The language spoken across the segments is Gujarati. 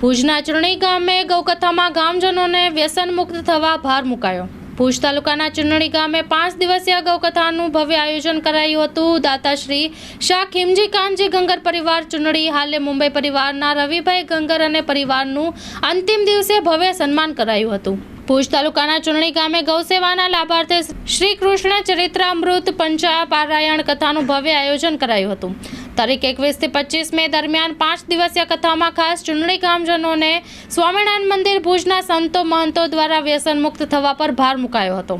ભુજના ચૂંટણી ગામે ગૌકથામાં ગામજનોને વ્યસન મુક્ત થવા ભાર મુકાયો. ભુજ તાલુકાના ચૂંટણી ગામે પાંચ દિવસીય ગૌકથાનું ભવ્ય આયોજન કરાયું હતું. દાતાશ્રી શાહ ખીમજી કાનજી ગંગર પરિવાર ચૂંટણી હાલે મુંબઈ પરિવારના રવિભાઈ ગંગર અને પરિવારનું અંતિમ દિવસે ભવ્ય સન્માન કરાયું હતું. ભુજ તાલુકાના ચૂંટણી ગામે ગૌસેવાના લાભાર્થે શ્રી કૃષ્ણ ચરિત્રામૃત પંચા પારાયણ કથાનું ભવ્ય આયોજન કરાયું હતું. તારીખ એકવીસથી પચીસ મે દરમિયાન પાંચ દિવસીય કથામાં ખાસ ચૂંટણી કામજનોને સ્વામિનારાયણ મંદિર ભુજના સંતો મહંતો દ્વારા વ્યસન મુક્ત થવા પર ભાર મુકાયો હતો.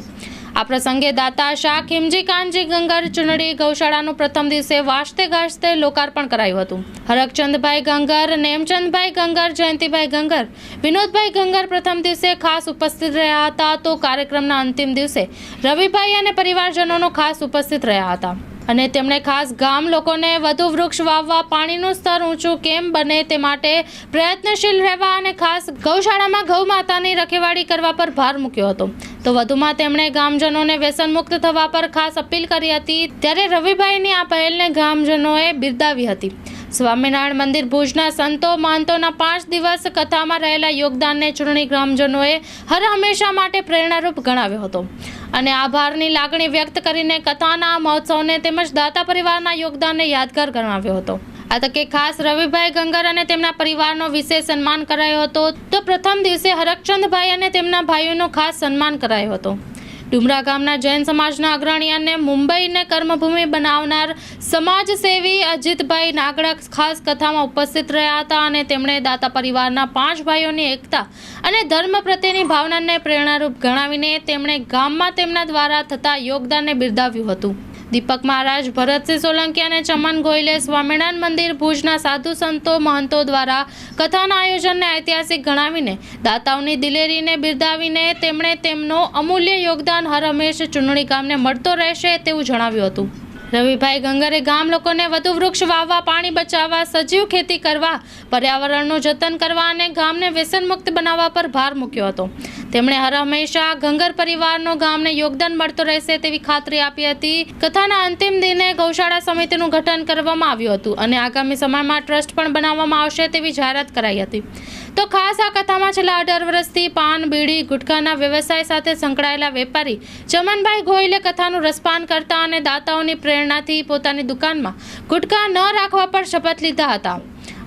આ પ્રસંગે દાતા શાહ ખીમજી કાનજી ગંગર ચૂંટણી ગૌશાળાનું પ્રથમ દિવસે વાજતે ગાજતે લોકાર્પણ કરાયું હતું. હરકચંદભાઈ ગંગર, નેમચંદભાઈ ગંગર, જયંતિભાઈ ગંગર, વિનોદભાઈ ગંગર પ્રથમ દિવસે ખાસ ઉપસ્થિત રહ્યા હતા તો કાર્યક્રમના અંતિમ દિવસે રવિભાઈ અને પરિવારજનોનો ખાસ ઉપસ્થિત રહ્યા હતા. અને તેમણે ખાસ ગામ લોકોને વધુ વૃક્ષ વાવવા પાણીનું સ્તર ઊંચું કેમ બને તે માટે પ્રયત્નશીલ રહેવા અને ખાસ ગૌશાળામાં ગૌ માતાની રખેવાળી કરવા પર ભાર મૂક્યો હતો. તો વધુમાં તેમણે ગામજનોને વ્યસન મુક્ત થવા પર ખાસ અપીલ કરી હતી. ત્યારે રવિભાઈની આ પહેલને ગામજનોએ બિરદાવી હતી. સ્વામિનારાયણ મંદિર ભુજના સંતો મહંતોના પાંચ દિવસ કથામાં રહેલા યોગદાનને ચૂંટણી ગ્રામજનોએ હર હંમેશા માટે પ્રેરણારૂપ ગણાવ્યો હતો. અને આભારની લાગણી વ્યક્ત કરીને કથાના મહોત્સવને તેમજ દાતા પરિવારના યોગદાનને યાદગાર ગણાવ્યો હતો. આ તકે ખાસ રવિભાઈ ગંગર અને તેમના પરિવારનો વિશેષ સન્માન કરાયો હતો. તો પ્રથમ દિવસે હરકચંદભાઈ અને તેમના ભાઈઓનો ખાસ સન્માન કરાયો હતો. ડુમરા ગામના જૈન સમાજના અગ્રણી અને મુંબઈને કર્મભૂમિ બનાવનાર સમાજસેવી અજીતભાઈ નાગડા ખાસ કથામાં ઉપસ્થિત રહ્યા હતા અને તેમણે દાતા પરિવારના પાંચ ભાઈઓની એકતા અને ધર્મ પ્રત્યેની ભાવનાને પ્રેરણારૂપ ગણાવીને તેમણે ગામમાં તેમના દ્વારા થતા યોગદાનને બિરદાવ્યું હતું. દીપક મહારાજ, ભરતસિંહ સોલંકી અને ચમન ગોયલે સ્વામિનારાયણ મંદિર ભુજના સાધુ સંતો મહંતો દ્વારા કથાના આયોજનને ઐતિહાસિક ગણાવીને, દાતાઓની દિલેરીને બિરદાવીને તેમણે તેમનો અમૂલ્ય યોગદાન હર હંમેશ ચૂંટણી ગામને મળતો રહેશે તેવું જણાવ્યું હતું. રવિભાઈ ગંગરે ગામ લોકોને વધુ વૃક્ષ વાવવા, પાણી બચાવવા, સજીવ ખેતી કરવા, પર્યાવરણનું જતન કરવા અને ગામને વ્યસન મુક્ત બનાવવા પર ભાર મૂક્યો હતો. તેમણે હર હંમેશા ગંગર પરિવારનો ગામને યોગદાન મળતો રહેશે તેવી ખાતરી આપી હતી. કથાના અંતિમ દિને ગૌશાળા સમિતિનું ગઠન કરવામાં આવ્યું હતું અને આગામી સમયમાં ટ્રસ્ટ પણ બનાવવામાં આવશે તેવી જાહેરાત કરાઈ હતી. તો ખાસ આ કથામાં છેલ્લા અઢાર વર્ષથી પાન, બીડી, ગુટખાના વ્યવસાય સાથે સંકળાયેલા વેપારી ચમનભાઈ ગોયલે કથાનું રસપાન કરતા અને દાતાઓની પ્રેરણાથી પોતાની દુકાનમાં ગુટખા ન રાખવા પર શપથ લીધા હતા.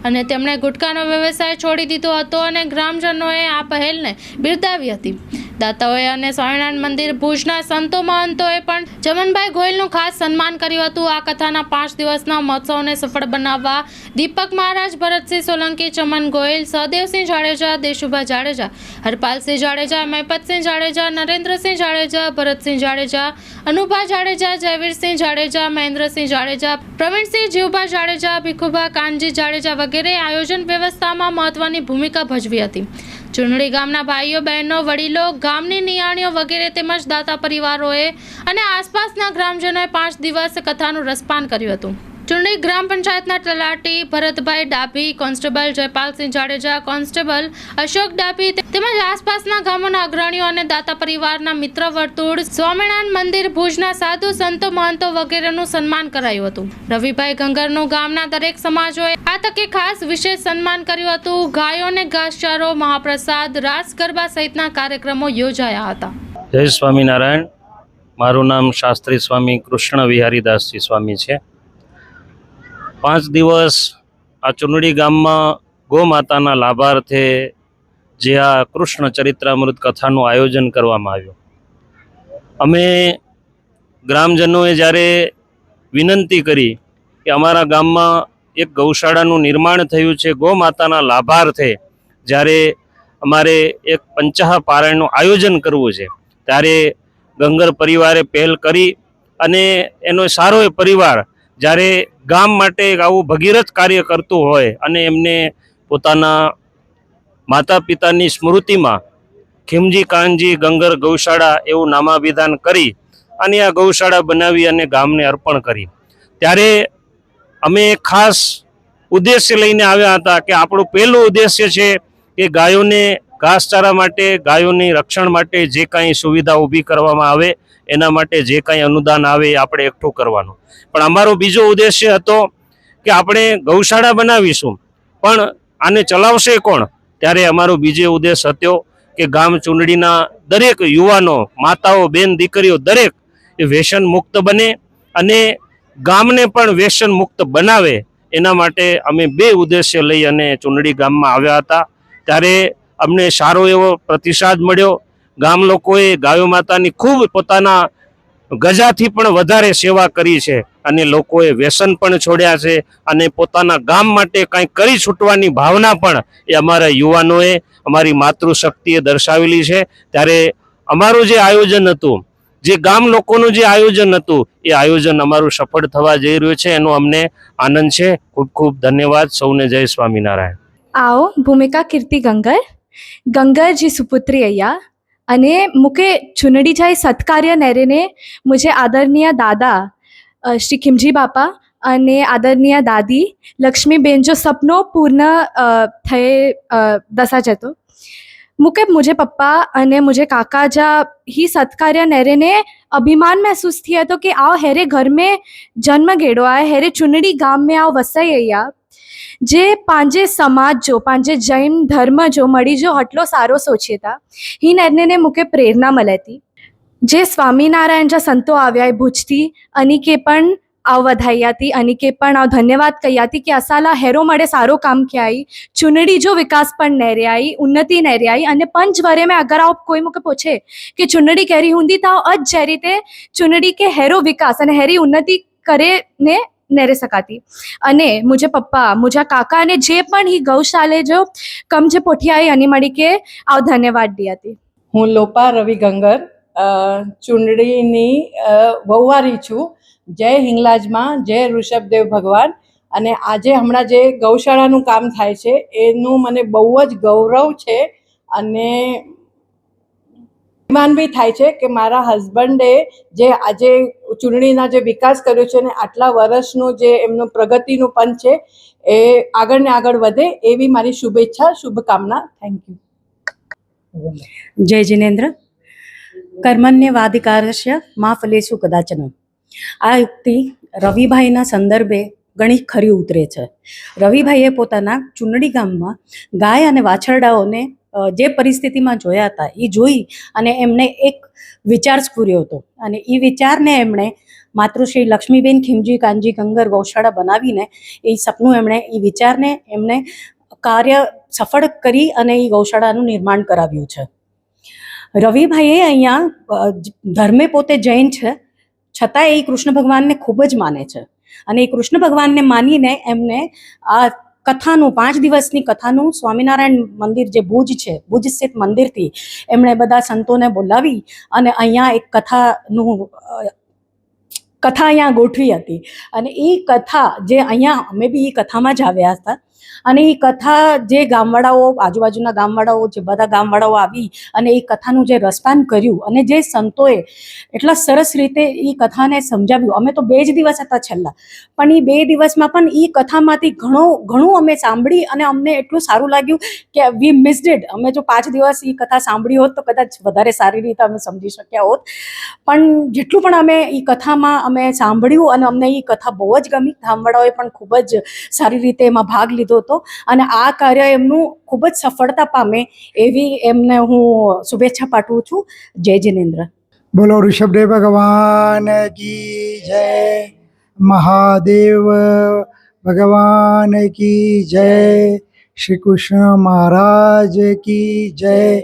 અને તેમણે ગુટકાનો વ્યવસાય છોડી દીધો હતો અને ગ્રામજનોએ આ પહેલને બિરદાવી હતી. દાતાઓએ અને સ્વામિનારાયણ મંદિર ભુજના સંતો મહંતોએ પણ ચમનભાઈ ગોયલનું ખાસ સન્માન કર્યું હતું. આ કથાના પાંચ દિવસના મહોત્સવને સફળ બનાવવા દીપક મહારાજ, ભરતસિંહ સોલંકી, ચમન ગોયલ, સહદેવસિંહ જાડેજા, દેશુભા જાડેજા, હરપાલસિંહ જાડેજા, મહેપતસિંહ જાડેજા, નરેન્દ્રસિંહ જાડેજા, ભરતસિંહ જાડેજા, અનુભા જાડેજા, જયવીરસિંહ જાડેજા, મહેન્દ્રસિંહ જાડેજા, પ્રવીણસિંહ જીવભા જાડેજા, ભીખુભા કાનજી જાડેજા વગેરે આયોજન વ્યવસ્થામાં મહત્વની ભૂમિકા ભજવી હતી. ચૂંટણી ગામના ભાઈઓ, બહેનો, વડીલો, ગામની નિયાણીઓ વગેરે તેમજ દાતા પરિવારોએ અને આસપાસના ગ્રામજનોએ પાંચ દિવસ કથાનું રસપાન કર્યું હતું. ચૂંટણી ગ્રામ પંચાયતના તલાટી ભરતભાઈ ડાભી, કોન્સ્ટેબલ જયપાલસિંહ જાડેજા, કોન્સ્ટેબલ અશોક ડાભી તેમજ આસપાસના ગામોના અગ્રણીઓ અને દાતા પરિવારના મિત્ર વર્તુળ, સ્વામિનારાયણ મંદિર, ભુજના સાધુ, સંતો, મહંતો વગેરેનું સન્માન કરાયું હતું. રવિભાઈ ગંગરનું ગામના દરેક સમાજોએ આ તકે ખાસ વિશેષ સન્માન કર્યું હતું. ગાયોને ઘાસચારો, મહાપ્રસાદ, રાસ ગરબા સહિતના કાર્યક્રમો યોજાયા હતા. જય સ્વામિનારાયણ. મારું નામ શાસ્ત્રી સ્વામી કૃષ્ણ વિહારીદાસજી સ્વામી છે. પાંચ દિવસ આ ચુનડી ગામમાં ગોમાતાના લાભાર્થે જે આ કૃષ્ણ ચરિત્રામૃત કથાનું આયોજન કરવામાં આવ્યું. અમે ગ્રામજનોએ જ્યારે વિનંતી કરી કે અમારા ગામમાં એક ગૌશાળાનું નિર્માણ થયું છે, ગોમાતાના લાભાર્થે જ્યારે અમારે એક પંચાહ પારાયણનું આયોજન કરવું છે, ત્યારે ગંગર પરિવારે પહેલ કરી અને એનો સારો પરિવાર જ્યારે ગામ માટે એક આવું ભગીરથ કાર્ય કરતું હોય અને એમને પોતાના માતા પિતાની સ્મૃતિમાં ખીમજી, કાનજી, ગંગર, ગૌશાળા એવું નામાભિધાન કરી અને આ ગૌશાળા બનાવી અને ગામને અર્પણ કરી. ત્યારે અમે ખાસ ઉદ્દેશ્ય લઈને આવ્યા હતા કે આપણું પહેલું ઉદ્દેશ્ય છે કે ગાયોને ઘાસચારા માટે, ગાયોની રક્ષણ માટે જે કાંઈ સુવિધા ઊભી કરવામાં આવે એના માટે જે કાંઈ અનુદાન આવે આપણે એકઠું કરવાનું. પણ અમારો બીજો ઉદ્દેશ્ય હતો કે આપણે ગૌશાળા બનાવીશું, પણ આને ચલાવશે કોણ? ત્યારે અમારો બીજો ઉદ્દેશ હતો કે ગામ ચૂંટણીના દરેક યુવાનો, માતાઓ, બેન, દીકરીઓ દરેક એ વ્યસન મુક્ત બને અને ગામને પણ વ્યસન મુક્ત બનાવે. એના માટે અમે બે ઉદ્દેશ્ય લઈ અને ચુંડડી ગામમાં આવ્યા હતા. ત્યારે અમને સારો એવો પ્રતિસાદ મળ્યો. ગામ લોકોએ ગાયો માતાની ખૂબ પોતાના ગજાથી પણ વધારે સેવા કરી છે અને લોકોએ વ્યસન પણ છોડ્યા છે અને પોતાના ગામ માટે કંઈક કરી છૂટવાની ભાવના પણ એ અમારા યુવાનોએ અમારી માતૃશક્તિએ દર્શાવેલી છે. ત્યારે અમારું જે આયોજન હતું, જે ગામ લોકોનું જે આયોજન હતું, એ આયોજન અમારું સફળ થવા જઈ રહ્યું છે. એનો અમને આનંદ છે. ખૂબ ખૂબ ધન્યવાદ. સૌને જય સ્વામિનારાયણ. આવો ભૂમિકા કીર્તિ ગંગર. ગંગરજી સુપુત્રી અહીંયા અને મૂકે ચુનડી જાય સત્કાર્ય નેરેને, મુજે આદરણીય દાદા શ્રી ખિમજી બાપા અને આદરણીય દાદી, લક્ષ્મીબેન જો સપનો પૂર્ણ થયે દસા જતો મૂકે મુજે પપ્પા અને મુજે કાકા જા હી સત્કાર્ય નેરેને અભિમાન મહેસૂસ થયા તો કે આવ હેરે ઘર મેં જન્મ ગેડો આય, હેરે ચુનડી ગામ મેં આવ વસાઈ અહીંયા જે પાંજે સમાજ જો પાંજે જૈન ધર્મ જો મળી જો હટલો સારો સોચીતા ही नेरने મૂકે પ્રેરણા મળે હતી જે સ્વામિનારાયણ જા સંતો આવ્યા એ ભુજથી અનિકે પણ આવ વધાઈ હતી અનિકે પણ આવ ધન્યવાદ કહી હતી કે અસાલા હેરો મળે સારો કામ ક્યાંય ચુનડી જો વિકાસ પણ નેર્યાઈ ઉન્નતિ નેર્યાઈ અને પંચ વરે મેં અગર આપ કોઈ મૂકે પૂછે કે ચુનડી કેરી હુંદી તો અજ જે રીતે ચુનડી કે હેરો વિકાસ અને હેરી ઉન્નતિ કરે ને નેરે શકાતી અને મુજે પપ્પા, મુજા કાકા અને જે પણ હી ગૌશાલે જો કમ જે પોઠિયાઈ અની મળી કે આવ ધન્યવાદ દી હું લોપા રવિ ગંગર ચૂંટણીની વહુવારી છું. જય હિંગલાજમાં, જય ઋષભદેવ ભગવાન. અને આજે હમણાં જે ગૌશાળાનું કામ થાય છે, એનું મને બહુ જ ગૌરવ છે. અને અભિમાન બી થાય છે કે મારા હસબન્ડે જે આજે ચૂંટણીના જે વિકાસ કર્યો છે ને આટલા વર્ષનું જે એમનું પ્રગતિનું પંચ છે, એ આગળ ને આગળ વધે એવી મારી શુભેચ્છા, શુભકામના. થેન્ક યુ જય જિનેન્દ્ર. કર્મણ્યવાધિકારસ્ય મા ફલેશુ કદાચન. આ યુક્તિ રવિભાઈના સંદર્ભે ઘણી ખરી ઉતરે છે. રવિભાઈએ પોતાના ચૂંટણી ગામમાં ગાય અને વાછરડાઓને જે પરિસ્થિતિમાં જોયા હતા, એ જોઈ અને એમને એક વિચાર સ્ફૂર્યો હતો. અને એ વિચારને એમણે માતૃશ્રી લક્ષ્મીબેન ખીમજી કાનજી ગંગર ગૌશાળા બનાવીને એ સપનું એમણે, એ વિચારને એમણે કાર્ય સફળ કરી અને એ ગૌશાળાનું નિર્માણ કરાવ્યું છે. રવિભાઈએ અહીંયા ધર્મે પોતે જૈન છે, છતાં એ કૃષ્ણ ભગવાનને ખૂબ જ માને છે. અને એ કૃષ્ણ ભગવાનને માનીને એમને આ કથાનું, પાંચ દિવસની કથાનું સ્વામિનારાયણ મંદિર જે ભુજ છે, ભુજ સ્થિત મંદિરથી એમણે બધા સંતોને બોલાવી અને અહીંયા એક કથાનું, કથા અહીંયા ગોઠવી હતી. અને એ કથા જે અહીંયા અમે બી એ કથામાં જ આવ્યા હતા અને એ કથા જે ગામવાળાઓ, આજુબાજુના ગામવાળાઓ, જે બધા ગામવાળાઓ આવી અને એ કથાનું જે રસપાન કર્યું અને જે સંતોએ એટલા સરસ રીતે એ કથાને સમજાવ્યું. અમે તો બે જ દિવસ હતા છેલ્લા, પણ એ બે દિવસમાં પણ એ કથામાંથી ઘણો, ઘણું અમે સાંભળી અને અમને એટલું સારું લાગ્યું કે વી મિસ્ડ ઇટ અમે જો પાંચ દિવસ એ કથા સાંભળી હોત તો કદાચ વધારે સારી રીતે અમે સમજી શક્યા હોત. પણ જેટલું પણ અમે એ કથામાં અમે સાંભળ્યું અને અમને એ કથા બહુ જ ગમી. ગામવાળાઓએ પણ ખૂબ જ સારી રીતે એમાં ભાગ લીધો. હતો. અને આ કાર્ય એમનું ખૂબ જ સફળતા પામે એવી એમને હું શુભેચ્છા પાઠવું છું. જય જિનેન્દ્ર. બોલો ઋષભદેવ ભગવાન કી જય. મહાદેવ ભગવાન કી જય. શ્રી કૃષ્ણ મહારાજ કી જય.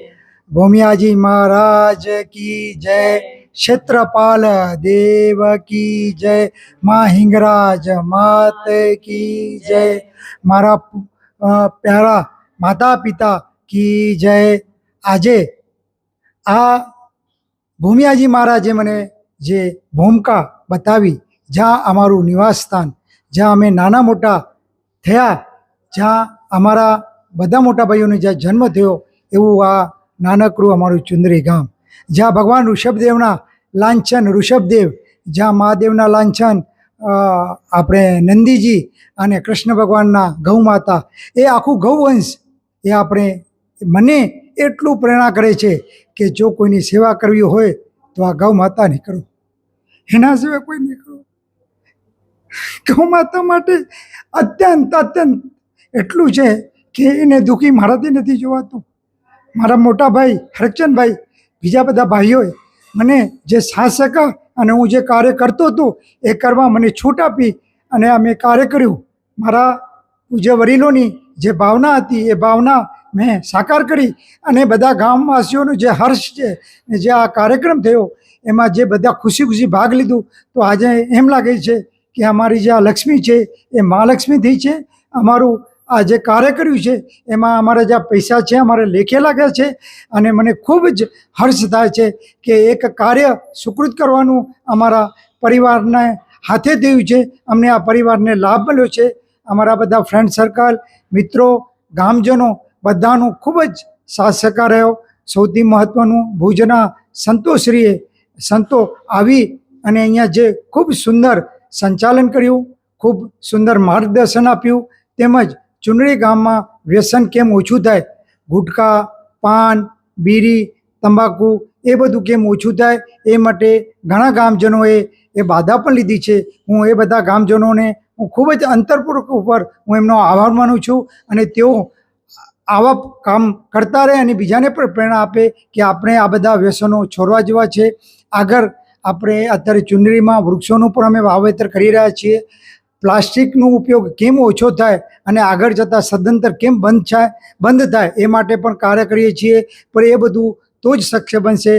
ભૂમિયાજી મહારાજ કી જય. ક્ષેત્રપાલ દેવ કી જય મા હિંગરાજ માત કી જય મારા પ્યારા માતા પિતા કી જય આજે આ ભૂમિયાજી મહારાજે મને જે ભૂમિકા બતાવી જ્યાં અમારું નિવાસ સ્થાન જ્યાં અમે નાના મોટા થયા જ્યાં અમારા બધા મોટા ભાઈઓનો જ્યાં જન્મ થયો એવું આ નાનકડું અમારું ચુંદરી ગામ જ્યાં ભગવાન ઋષભદેવના લાંછન, ઋષભદેવ, જ્યાં મહાદેવના લાંછન આપણે નંદીજી અને કૃષ્ણ ભગવાનના ગૌ માતા, એ આખું ગૌવંશ એ આપણે, મને એટલું પ્રેરણા કરે છે કે જો કોઈની સેવા કરવી હોય તો આ ગૌ માતાની કરો એના સિવાય કોઈ નહીં કરો ગૌ માતા માટે અત્યંત અત્યંત એટલું છે કે એને દુઃખી મારાથી નથી જોવાતું. મારા મોટા ભાઈ હરચંદભાઈ બીજા બધા ભાઈઓએ મને જે શાસક અને હું જે કાર્ય કરતો હતો એ કરવા મને છૂટ આપી અને મેં કાર્ય કર્યું. મારા પૂજ્ય વડીલોની જે ભાવના હતી એ ભાવના મેં સાકાર કરી અને બધા ગામવાસીઓનું જે હર્ષ છે જે આ કાર્યક્રમ થયો એમાં જે બધા ખુશી ખુશી ભાગ લીધું તો આજે એમ લાગે છે કે અમારી જે આ લક્ષ્મી છે એ મહાલક્ષ્મી થઈ છે. અમારું આ જે કાર્ય કર્યું છે, એમાં અમારા જે પૈસા છે, અમારે લેખે લાગ્યા છે અને મને ખૂબ જ હર્ષ થાય છે કે એક કાર્ય સુકૃત કરવાનું અમારા પરિવારને હાથે થયું છે. અમને આ પરિવારને લાભ મળ્યો છે. અમારા બધા ફ્રેન્ડ સર્કલ મિત્રો, ગામજનો બધાનું ખૂબ જ સાથ સહકાર રહ્યો. સૌથી મહત્ત્વનું ભુજના સંતોશ્રીએ સંતો આવી અને અહીંયા જે ખૂબ સુંદર સંચાલન કર્યું, ખૂબ સુંદર માર્ગદર્શન આપ્યું, તેમજ ચુંડળી ગામમાં વ્યસન કેમ ઓછું થાય? ગુટખા પાન બીડી તંબાકુ, એ બધું કેમ ઓછું થાય? એ માટે ઘણા ગામજનોએ એ બાધા પણ લીધી છે. હું એ બધા ગામજનોને હું ખૂબ જ અંતરપૂર્વક ઉપર હું એમનો આભાર માનું છું અને તેઓ આવા કામ કરતા રહે અને બીજાને પણ પ્રેરણા આપે કે આપણે આ બધા વ્યસનો છોડવા જેવા છે. આગળ આપણે અત્યારે ચુંદડીમાં વૃક્ષોનું પણ અમે વાવેતર કરી રહ્યા છીએ. પ્લાસ્ટિકનો ઉપયોગ કેમ ઓછો થાય અને આગળ જતાં સદંતર કેમ બંધ થાય બંધ થાય, એ માટે પણ કાર્ય કરીએ છીએ. પણ એ બધું તો જ શક્ય બનશે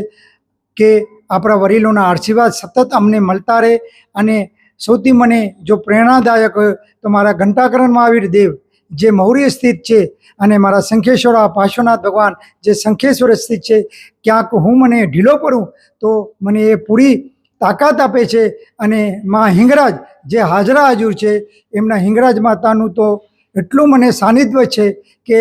કે આપણા વડીલોના આશીર્વાદ સતત અમને મળતા રહે અને સૌથી મને જો પ્રેરણાદાયક તો મારા ઘંટાકરણ મહાવીર દેવ, જે મૌર્ય સ્થિત છે અને મારા શંખેશ્વર પાર્શ્વનાથ ભગવાન જે શંખેશ્વર સ્થિત છે, ક્યાંક હું મને ઢીલો પડું તો મને એ પૂરી તાકાત આપે છે અને મા હિંગરાજ જે હાજરા હાજર છે, એમના હિંગરાજ માતાનું તો એટલું મને સાનિધ્ય છે કે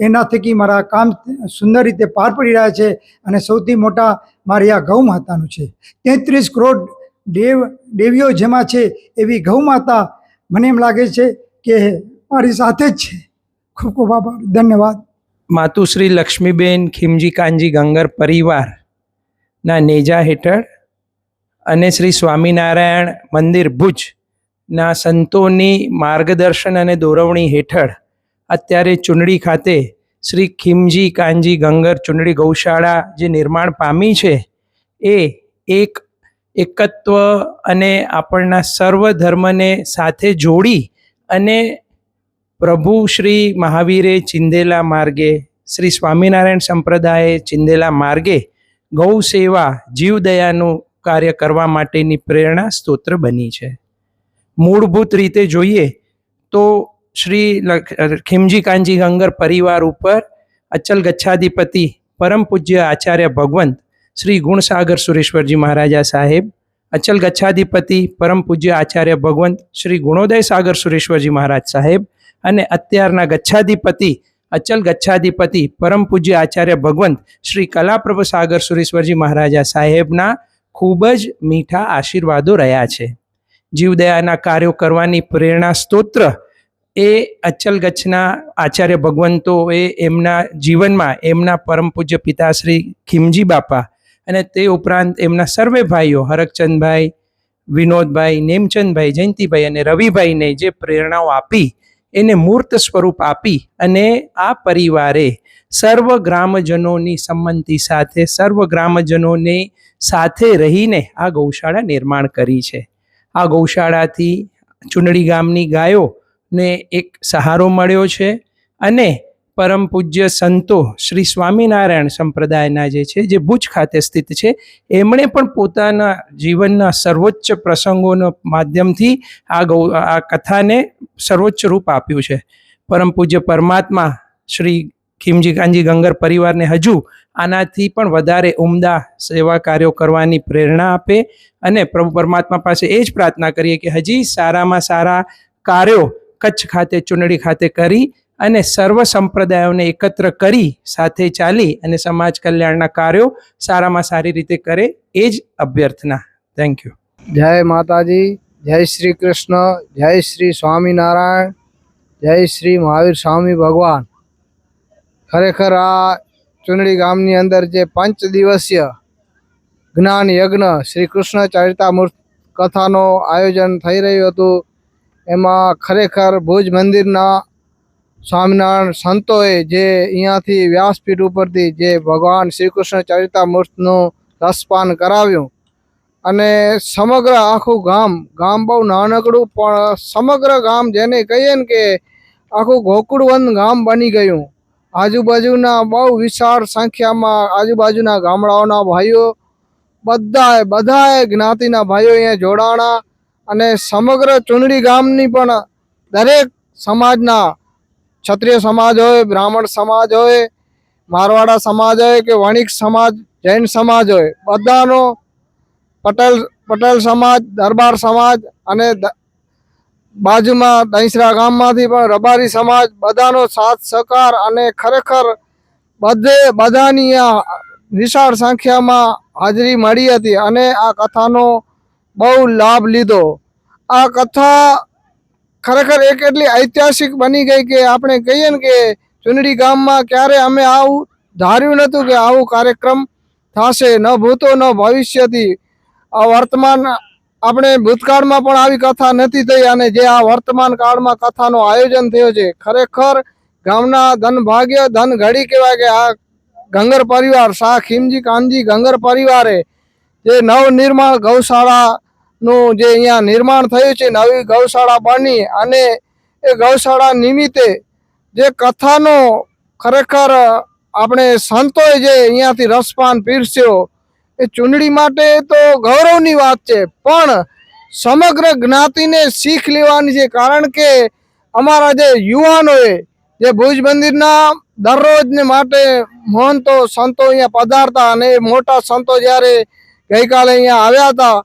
એના થકી મારા કામ સુંદર રીતે પાર પડી રહ્યા છે અને સૌથી મોટા મારી આ ગૌ માતાનું છે. તેત્રીસ કરોડ દેવ, દેવીઓ જેમાં છે એવી ગૌ માતા મને એમ લાગે છે કે મારી સાથે જ છે. ખૂબ ખૂબ આભાર. ધન્યવાદ. માતુશ્રી લક્ષ્મીબેન ખીમજી કાનજી ગંગર પરિવારના નેજા હેઠળ અને શ્રી સ્વામિનારાયણ મંદિર ભુજના સંતોની માર્ગદર્શન અને દોરવણી હેઠળ અત્યારે ચુંડડી ખાતે શ્રી ખીમજી કાનજી ગંગર ચુંડડી ગૌશાળા જે નિર્માણ પામી છે, એ એક એકત્વ અને આપણના સર્વ ધર્મને સાથે જોડી અને પ્રભુ શ્રી મહાવીરે ચિંદેલા માર્ગે, શ્રી સ્વામિનારાયણ સંપ્રદાયે ચિંદેલા માર્ગે ગૌ સેવા જીવદયાનું કાર્ય કરવા માટેની પ્રેરણા સ્તોત્ર બની છે. મૂળભૂત રીતે જોઈએ તો શ્રી ખીમજી કાનજી ગંગર પરિવાર ઉપર અચલ ગચ્છાધિપતિ પરમ પૂજ્ય આચાર્ય ભગવંત શ્રી ગુણસાગર સુરેશ્વરજી મહારાજા સાહેબ, અચલ ગચ્છાધિપતિ પરમ પૂજ્ય આચાર્ય ભગવંત શ્રી ગુણોદય સાગર સુરેશ્વરજી મહારાજ સાહેબ અને અત્યારના ગચ્છાધિપતિ, અચલ ગચ્છાધિપતિ પરમ પૂજ્ય આચાર્ય ભગવંત શ્રી કલાપ્રભુ સાગર સુરેશ્વરજી મહારાજા સાહેબના ખૂબ જ મીઠા આશીર્વાદો રહ્યા છે. જીવદયાના કાર્યો કરવાની પ્રેરણા સ્તોત્ર એ અચલ ગચ્છના આચાર્ય ભગવંતો એ એમના જીવનમાં એમના પરમ પૂજ્ય પિતાશ્રી ખીમજી બાપા અને તે ઉપરાંત એમના સર્વે ભાઈઓ હરકચંદભાઈ, વિનોદભાઈ, નેમચંદભાઈ, જયંતિભાઈ અને રવિભાઈને જે પ્રેરણાઓ આપી, એને મૂર્ત સ્વરૂપ આપી અને આ પરિવારે સર્વ ગ્રામજનોની સંમતિ સાથે સર્વ ગ્રામજનોને સાથે રહીને આ ગૌશાળા નિર્માણ કરી છે. આ ગૌશાળાથી ચુંડળી ગામની ગાયોને એક સહારો મળ્યો છે અને પરમ પૂજ્ય સંતો શ્રી સ્વામિનારાયણ સંપ્રદાયના જે છે, જે ભુજ ખાતે સ્થિત છે, એમણે પણ પોતાના જીવનના સર્વોચ્ચ પ્રસંગોના માધ્યમથી આ ગૌ, આ કથાને સર્વોચ્ચ રૂપ આપ્યું છે. પરમ પૂજ્ય પરમાત્મા શ્રી ખીમજી કાનજી ગંગર પરિવારને હજુ આનાથી પણ વધારે ઉમદા સેવા કાર્યો કરવાની પ્રેરણા આપે અને પ્રભુ પરમાત્મા પાસે એ જ પ્રાર્થના કરીએ કે હજી સારામાં સારા કાર્યો કચ્છ ખાતે, ચૂંટણી ખાતે કરી અને સર્વ સંપ્રદાયોને એકત્ર કરી સાથે ચાલી અને સમાજ કલ્યાણના કાર્યો સારામાં સારી રીતે કરે એ જ અભ્યર્થના. થેન્ક યુ જય માતાજી, જય શ્રી કૃષ્ણ, જય શ્રી સ્વામિનારાયણ, જય શ્રી મહાવીર સ્વામી ભગવાન. ખરેખર આ ચુંદડી ગામની અંદર જે પંચ દિવસીય જ્ઞાન યજ્ઞ શ્રી કૃષ્ણ ચરિતામૃત કથાનો આયોજન થઈ રહ્યું હતું, એમાં ખરેખર ભુજ મંદિરના સ્વામિનારાયણ સંતોએ જે અહીંયાથી વ્યાસપીઠ ઉપરથી જે ભગવાન શ્રી કૃષ્ણ ચરિતામૃતનું રસપાન કરાવ્યું અને સમગ્ર આખું ગામ ગામ બહુ નાનકડું પણ સમગ્ર ગામ જેને કહીએ ને કે આખું ગોકુળવંત ગામ બની ગયું. આજુબાજુના બહુ વિશાળ સંખ્યામાં આજુબાજુના ગામડાઓના ભાઈઓ, બધાએ બધાએ જ્ઞાતિના ભાઈઓ અહીંયા જોડાણા અને સમગ્ર ચુંડડી ગામની પણ દરેક સમાજના, ક્ષત્રિય સમાજ હોય, બ્રાહ્મણ સમાજ હોય, મારવાડા સમાજ હોય કે વણિક સમાજ, જૈન સમાજ હોય, બધાનો પટેલ પટેલ સમાજ, દરબાર સમાજ અને બાજુમાં દહીસરા ગામમાંથી પણ રબારી સમાજ બધાનો સાથ, સહકાર અને ખરેખર બધે બધાની આ વિશાળ સંખ્યામાં હાજરી મળી હતી અને આ કથાનો બહુ લાભ લીધો. આ કથા ખરેખર એક એટલી ઐતિહાસિક બની ગઈ કે આપણે કહીએ ને કે ચુનડી ગામમાં ક્યારે અમે આવું ધાર્યું નહોતું કે આવું કાર્યક્રમ થશે, ન ભૂતો, ન ભવિષ્યથી. આ વર્તમાન આપણે ભૂતકાળમાં પણ આવી કથા નથી થઈ અને જે આ વર્તમાન કાળમાં કથાનું આયોજન થયું છે, ખરેખર ગામના ધન ભાગ્ય, ધન ઘડી કહેવાય કે આ ગંગર પરિવાર, શાહ ખીમજી, કાનજી ગંગર પરિવારે જે નવનિર્માણ ગૌશાળાનું જે અહીંયા નિર્માણ થયું છે, નવી ગૌશાળા બની અને એ ગૌશાળા નિમિત્તે જે કથાનો ખરેખર આપણે સંતોએ જે અહીંયાથી રસપાન પીરસ્યો એ ચૂંટણી માટે તો ગૌરવની વાત છે, પણ સમગ્ર જ્ઞાતિને શીખ લેવાની છે, કારણ કે અમારા જે યુવાનોએ જે ભુજ મંદિરના દરરોજને માટે મહંતો સંતો અહીંયા પધારતા અને મોટા સંતો જ્યારે ગઈકાલે અહીંયા આવ્યા હતા,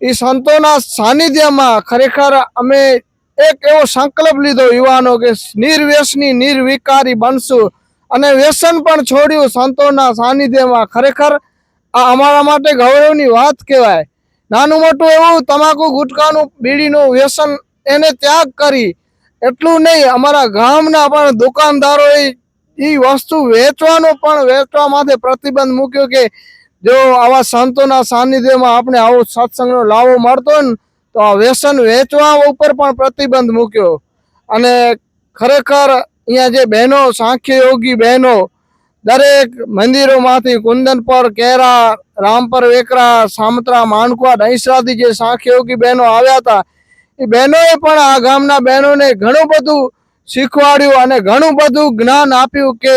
એ સંતોના સાનિધ્યમાં ખરેખર અમે એક એવો સંકલ્પ લીધો યુવાનો કે નિર્વ્યસની, નિર્વિકારી બનશું અને વ્યસન પણ છોડ્યું સંતોના સાનિધ્યમાં. ખરેખર આ અમારા માટે ગૌરવની વાત કહેવાય. નાનું મોટું એવું તમાકુ ગુટકાનું બીડીનું વ્યસન એને ત્યાગ કરી. એટલું નહીં, અમારા ગામના પણ દુકાનદારોએ એ વસ્તુ વેચવાનો પણ વેચવા માટે પ્રતિબંધ મૂક્યો કે જો આવા સંતોના સાનિધ્યમાં આપણે આવો સત્સંગનો લાવો મળતો ને, તો આ વ્યસન વેચવા ઉપર પણ પ્રતિબંધ મૂક્યો. અને ખરેખર અહીંયા જે બહેનો, સાંખ્ય યોગી બહેનો દરેક મંદિરોમાંથી કુંદનપર કેરા, રામપર, વેકરા, સામત્રા માનકુવા દહીસરાથી જે યોગી બહેનો આવ્યા હતા, એ બહેનોએ પણ આ ગામના બહેનોને ઘણું બધું શીખવાડ્યું અને ઘણું બધું જ્ઞાન આપ્યું કે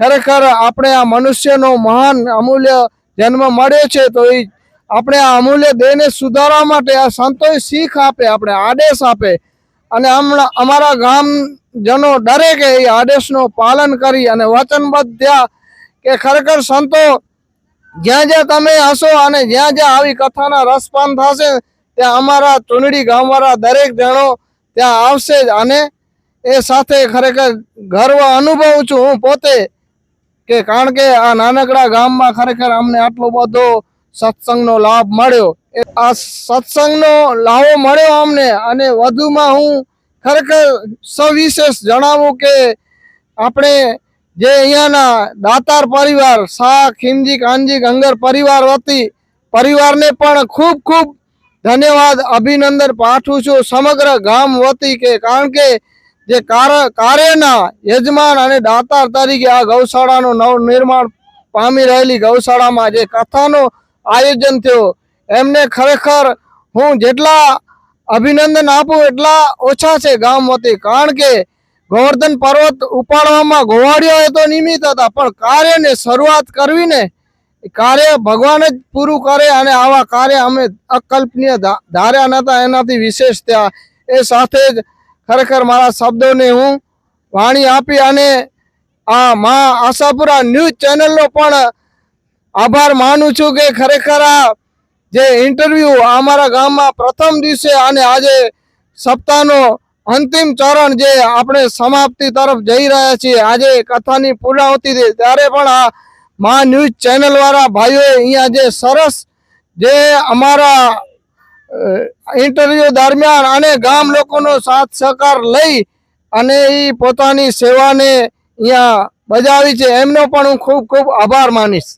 ખરેખર આપણે આ મનુષ્યનો મહાન અમૂલ્ય જન્મ મળ્યો છે, તો એ આપણે આ અમૂલ્ય દેહને સુધારવા માટે આ સંતોએ શીખ આપે, આપણે આદેશ આપે. અને હમણાં અમારા ગામજનો દરેકે એ આદેશનું પાલન કરી અને વચનબદ્ધ થયા કે ખરેખર સંતો, જ્યાં જ્યાં તમે હશો અને જ્યાં જ્યાં આવી કથાના રસપાન થશે, ત્યાં અમારા ચૂંટણી ગામવાળા દરેક જણો ત્યાં આવશે જ. અને એ સાથે ખરેખર ગર્વ અનુભવું છું હું પોતે, કે કારણ કે આ નાનકડા ગામમાં ખરેખર અમને આટલો બધો સત્સંગનો લાભ મળ્યો. આ સત્સંગનો લાભો મળ્યો અમને અને વધુમાં હું ખરેખર સવિશેષ જણાવું કે આપણે જે અહીંયાના દાતાર પરિવાર, શાહ ખીમજી કાનજી, ગંગર પરિવાર વતી પરિવારને પણ ખૂબ ખૂબ ધન્યવાદ, અભિનંદન પાઠવું છું સમગ્ર ગામ વતી કે કારણ કે જે કાર- કાર્યના યજમાન અને દાતાર તરીકે આ ગૌશાળાનું નવ નિર્માણ પામી રહેલી ગૌશાળામાં જે કથાનું આયોજન થયું. એમને ખરેખર હું જેટલા અભિનંદન આપું એટલા ઓછા છે ગામ વતી કારણ કે ગોવર્ધન પર્વત ઉપાડવામાં ગોવાડિયા તો નિમિત્ત હતા, પણ કાર્યને શરૂઆત કરવીને કાર્ય ભગવાન જ પૂરું કરે અને આવા કાર્ય અમે અકલ્પનીય ધાર્યા નતા. એનાથી વિશેષ થયા. એ સાથે જ ખરેખર મારા શબ્દોને હું વાણી આપી અને આ મા આશાપુરા ન્યૂઝ ચેનલનો પણ આભાર માનું છું કે ખરેખર આ જે ઇન્ટરવ્યૂ અમારા ગામમાં પ્રથમ દિવસે અને આજે સપ્તાહનો અંતિમ ચરણ જે આપણે સમાપ્તિ તરફ જઈ રહ્યા છીએ. આજે કથાની પૂર્ણાવતી થઈ ત્યારે પણ આ મા ન્યૂઝ ચેનલવાળા ભાઈઓએ અહીંયા જે સરસ જે અમારા ઇન્ટરવ્યૂ દરમિયાન અને ગામ લોકોનો સાથ સહકાર લઈ અને એ પોતાની સેવાને અહીંયા બજાવી છે. એમનો પણ હું ખૂબ ખૂબ આભાર માનીશ.